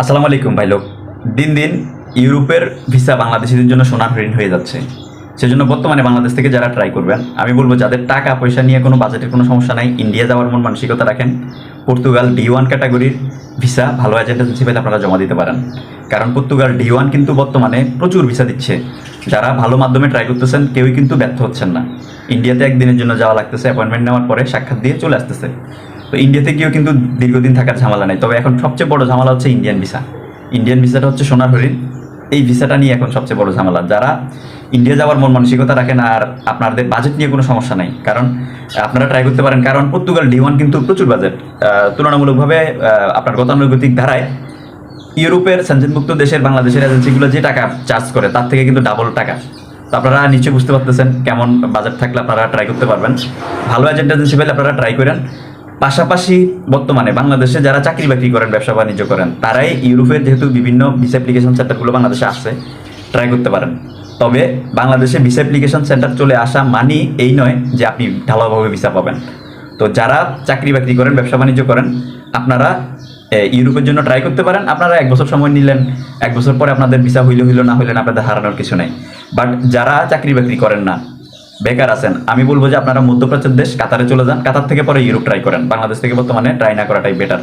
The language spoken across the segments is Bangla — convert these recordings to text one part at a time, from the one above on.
আসসালামু আলাইকুম ভাই লোক। দিন দিন ইউরোপের ভিসা বাংলাদেশিদের জন্য সোনার হরিণ হয়ে যাচ্ছে। সেজন্য বর্তমানে বাংলাদেশ থেকে যারা ট্রাই করবেন, আমি বলব যাদের টাকা, পয়সা নিয়ে কোনো বাজেটের কোনো সমস্যা নাই ইন্ডিয়া যাওয়ার মন মানসিকতা রাখেন। পর্তুগাল ডি ওয়ান ক্যাটাগরির ভিসা ভালো এজেন্ট হিসেবে আপনারা জমা দিতে পারেন। কারণ পর্তুগাল ডি ওয়ান কিন্তু বর্তমানে প্রচুর ভিসা দিচ্ছে। যারা ভালো মাধ্যমে ট্রাই করতেছেন, কেউই কিন্তু ব্যর্থ হচ্ছেন না। ইন্ডিয়াতে একদিনের জন্য যাওয়া লাগতেছে অ্যাপয়েন্টমেন্ট নেওয়ার পরে সাক্ষাৎ দিয়ে চলে আসতেছে। ইন্ডিয়াতে গিয়েও কিন্তু দীর্ঘদিন থাকার ঝামেলা নেই। তবে এখন সবচেয়ে বড় ঝামেলা হচ্ছে ইন্ডিয়ান ভিসা ইন্ডিয়ান ভিসাটা হচ্ছে সোনার হরিণ। এই ভিসাটা নিয়ে এখন সবচেয়ে বড় ঝামেলা। যারা ইন্ডিয়া যাওয়ার মন মানসিকতা রাখেন আর আপনাদের বাজেট নিয়ে কোনো সমস্যা নাই। কারণ আপনারা ট্রাই করতে পারেন। কারণ পর্তুগাল ডি ওয়ান কিন্তু প্রচুর বাজেট তুলনামূলকভাবে আপনার গতানুগতিক ধারায় ইউরোপের সেনজেনভুক্ত দেশের বাংলাদেশের এজেন্সিগুলো যে টাকা চার্জ করে, তার থেকে কিন্তু ডাবল টাকা। তো আপনারা নিশ্চয়ই বুঝতে পারতেছেন কেমন বাজেট থাকলে আপনারা ট্রাই করতে পারবেন। ভালো এজেন্ট এজেন্সি পেলে আপনারা ট্রাই করেন। পাশাপাশি বর্তমানে বাংলাদেশে যারা চাকরি বাকরি করেন, ব্যবসা বাণিজ্য করেন, তারাই ইউরোপের যেহেতু বিভিন্ন ভিসা অ্যাপ্লিকেশন সেন্টারগুলো বাংলাদেশে আসছে ট্রাই করতে পারেন। তবে বাংলাদেশে ভিসা অ্যাপ্লিকেশন সেন্টার চলে আসা মানি এই নয় যে আপনি ঢালাওভাবে ভিসা পাবেন। তো যারা চাকরি বাকরি করেন, ব্যবসা বাণিজ্য করেন, আপনারা ইউরোপের জন্য ট্রাই করতে পারেন। আপনারা এক বছর সময় নিলেন, এক বছর পরে আপনাদের ভিসা হইলে হইল, না হইলেন আপনাদের হারানোর কিছু নেই। বাট যারা চাকরি বাকরি করেন না বেকার আছেন। আমি বলব যে আপনারা মধ্যপ্রাচ্যের দেশ, কাতারে চলে যান। কাতার থেকে পরে ইউরোপ ট্রাই করেন। বাংলাদেশ থেকে বর্তমানে ট্রাই না করাটাই বেটার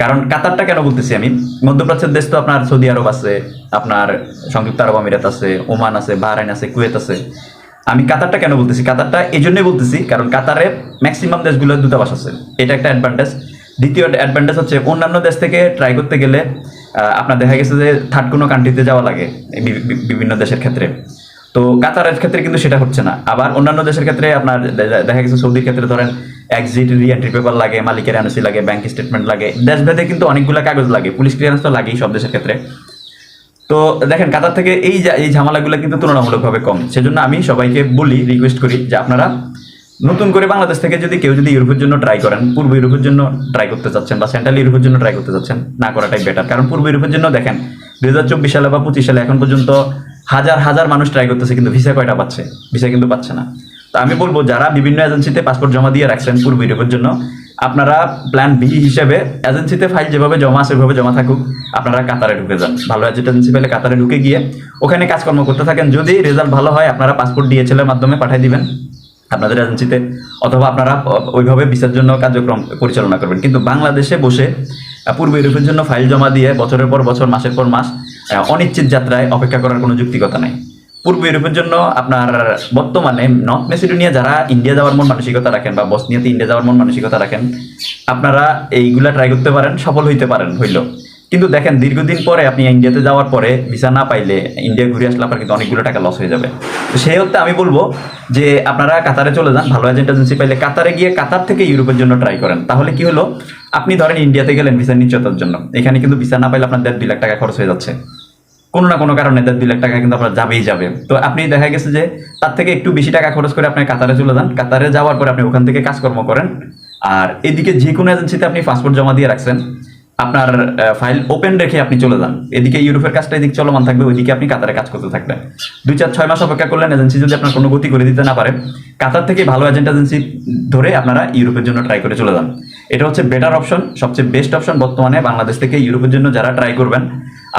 কারণ কাতারটা কেন বলতেছি আমি? মধ্যপ্রাচ্যের দেশ তো আপনার সৌদি আরব আছে, আপনার সংযুক্ত আরব আমিরাত আছে, ওমান আছে, বাহরাইন আছে, কুয়েত আছে। আমি কাতারটা কেন বলতেছি? কাতারটা এই জন্যই বলতেছি, কারণ কাতারে ম্যাক্সিমাম দেশগুলোর দূতাবাস আছে। এটা একটা অ্যাডভান্টেজ দ্বিতীয় অ্যাডভান্টেজ হচ্ছে অন্যান্য দেশ থেকে ট্রাই করতে গেলে আপনার দেখা গেছে যে থার্ড কোনো কান্ট্রিতে যাওয়া লাগে বিভিন্ন দেশের ক্ষেত্রে। তো কাতারের ক্ষেত্রে কিন্তু সেটা হচ্ছে না। আবার অন্যান্য দেশের ক্ষেত্রে আপনার দেখা গেছে সৌদির ক্ষেত্রে ধরেন এক্সিট রি এন্ট্রি পেপার লাগে, মালিকের এনওসি লাগে ব্যাংক স্টেটমেন্ট লাগে। দেশভেদে কিন্তু অনেকগুলো কাগজ লাগে পুলিশ ক্লিয়ারেন্স তো লাগেই সব দেশের ক্ষেত্রে। তো দেখেন কাতার থেকে এই এই ঝামেলাগুলো কিন্তু তুলনামূলকভাবে কম। সেজন্য আমি সবাইকে বলি রিকোয়েস্ট করি যে আপনারা নতুন করে বাংলাদেশ থেকে যদি কেউ যদি ইউরোপের জন্য ট্রাই করেন, পূর্ব ইউরোপের জন্য ট্রাই করতে চাচ্ছেন বা সেন্ট্রাল ইউরোপের জন্য ট্রাই করতে চাচ্ছেন, না করাটাই বেটার কারণ পূর্ব ইউরোপের জন্য দেখেন, দুই হাজার চব্বিশ সালে বা পঁচিশ সালে এখন পর্যন্ত হাজার হাজার মানুষ ট্রাই করতেছে, কিন্তু ভিসা কয়টা পাচ্ছে? ভিসা কিন্তু পাচ্ছে না। তো আমি বলব, যারা বিভিন্ন এজেন্সিতে পাসপোর্ট জমা দিয়ে রাখছেন পূর্ব ইউরোপের জন্য, আপনারা প্ল্যান বি হিসেবে এজেন্সিতে ফাইল যেভাবে জমা আছে, ওইভাবে জমা থাকুক। আপনারা কাতারে ঢুকে যান। ভালো এজেন্সি পেলে কাতারে ঢুকে গিয়ে ওখানে কাজকর্ম করতে থাকেন। যদি রেজাল্ট ভালো হয়, আপনারা পাসপোর্ট ডিএচএলের মাধ্যমে পাঠিয়ে দিবেন আপনাদের এজেন্সিতে অথবা আপনারা ওইভাবে ভিসার জন্য কার্যক্রম পরিচালনা করবেন। কিন্তু বাংলাদেশে বসে পূর্ব ইউরোপের জন্য ফাইল জমা দিয়ে বছরের পর বছর, মাসের পর মাস অনিশ্চিত যাত্রায় অপেক্ষা করার কোনো যুক্তিকতা নাই। পূর্ব ইউরোপের জন্য আপনার বর্তমানে নর্থ মেসিডোনিয়া যারা ইন্ডিয়া যাওয়ার মন মানসিকতা রাখেন বা বসনিয়াতে ইন্ডিয়া যাওয়ার মন মানসিকতা রাখেন, আপনারা এইগুলা ট্রাই করতে পারেন, সফল হইতে পারেন, হইল। কিন্তু দেখেন, দীর্ঘদিন পরে আপনি ইন্ডিয়াতে যাওয়ার পরে ভিসা না পাইলে ইন্ডিয়া ঘুরে আসলে আপনার কিন্তু অনেকগুলো টাকা লস হয়ে যাবে। তো সেই অর্থে আমি বলব যে আপনারা কাতারে চলে যান, ভালো এজেন্ট এজেন্সি পাইলে কাতারে গিয়ে কাতার থেকে ইউরোপের জন্য ট্রাই করেন। তাহলে কি হলো? আপনি ধরেন ইন্ডিয়াতে গেলেন ভিসা নিশ্চয়তার জন্য। এখানে কিন্তু ভিসা না পাইলে আপনার দেড় দুই লাখ টাকা খরচ হয়ে যাচ্ছে। কোনো না কোনো কারণে দেড় দুই লাখ টাকা কিন্তু আপনার যাবেই যাবে। তো আপনি দেখা গেছে যে তার থেকে একটু বেশি টাকা খরচ করে আপনি কাতারে চলে যান। কাতারে যাওয়ার পরে আপনি ওখান থেকে কাজকর্ম করেন। আর এদিকে যে কোনো এজেন্সিতে আপনি পাসপোর্ট জমা দিয়ে রাখছেন। আপনার ফাইল ওপেন রেখে আপনি চলে যান। এদিকে ইউরোপের কাজটা এদিকে চলমান থাকবে, ওইদিকে আপনি কাতারে কাজ করতে থাকবেন। দুই চার ছয় মাস অপেক্ষা করলেন এজেন্সি যদি আপনার কোনো গতি করে দিতে না পারে, কাতার থেকে ভালো এজেন্ট এজেন্সি ধরে আপনারা ইউরোপের জন্য ট্রাই করে চলে যান। এটা হচ্ছে বেটার অপশন সবচেয়ে বেস্ট অপশন বর্তমানে বাংলাদেশ থেকে ইউরোপের জন্য যারা ট্রাই করবেন।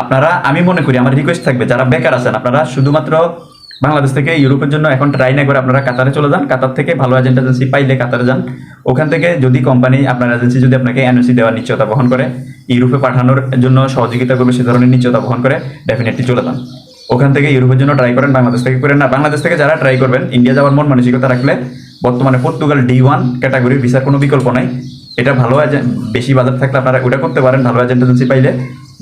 আপনারা, আমি মনে করি, আমার রিকোয়েস্ট থাকবে, যারা বেকার আছেন, আপনারা শুধুমাত্র বাংলাদেশ থেকে ইউরোপের জন্য এখন ট্রাই না করে আপনারা কাতারে চলে যান। কাতার থেকে ভালো এজেন্ট এজেন্সি পাইলে কাতারে যান। ওখান থেকে যদি কোম্পানি আপনার এজেন্সি যদি আপনাকে এনওসি দেওয়ার নিশ্চয়তা বহন করে, ইউরোপে পাঠানোর জন্য সহযোগিতা করবে, সে ধরনের নিশ্চয়তা বহন করে ডেফিনেটলি চলে যান। ওখান থেকে ইউরোপের জন্য ট্রাই করেন, বাংলাদেশ থেকে করেন না। বাংলাদেশ থেকে যারা ট্রাই করবেন ইন্ডিয়া যাওয়ার মন মানসিকতা রাখলে বর্তমানে পর্তুগাল ডি ওয়ান ক্যাটাগরির ভিসার কোনো বিকল্প নাই। এটা ভালো এজেন্ট বেশি বাজার থাকলে আপনারা ওটা করতে পারেন, ভালো এজেন্ট এজেন্সি পাইলে।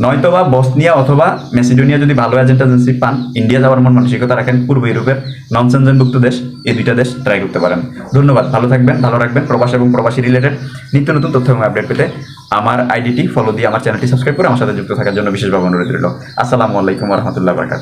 নয়তো বা বসনিয়া অথবা মেসিডোনিয়া যদি ভালো এজেন্ট এজেন্সি পান ইন্ডিয়া যাওয়ার মন মানসিকতা রাখেন, পূর্ব ইউরোপের নন সেনজেনভুক্ত দেশ, এই দুইটা দেশ ট্রাই করতে পারেন। ধন্যবাদ, ভালো থাকবেন, ভালো রাখবেন, প্রবাস এবং প্রবাসী রিলেটেড নিত্য নতুন তথ্য এবং আপডেট পেতে আমার আইডিটি ফলো দিয়ে আমার চ্যানেলটি সাবস্ক্রাইব করে আমার সাথে যুক্ত থাকার জন্য বিশেষভাবে অনুরোধ রইল। আসসালামু আলাইকুম রহমতুল্লাহ বারকাত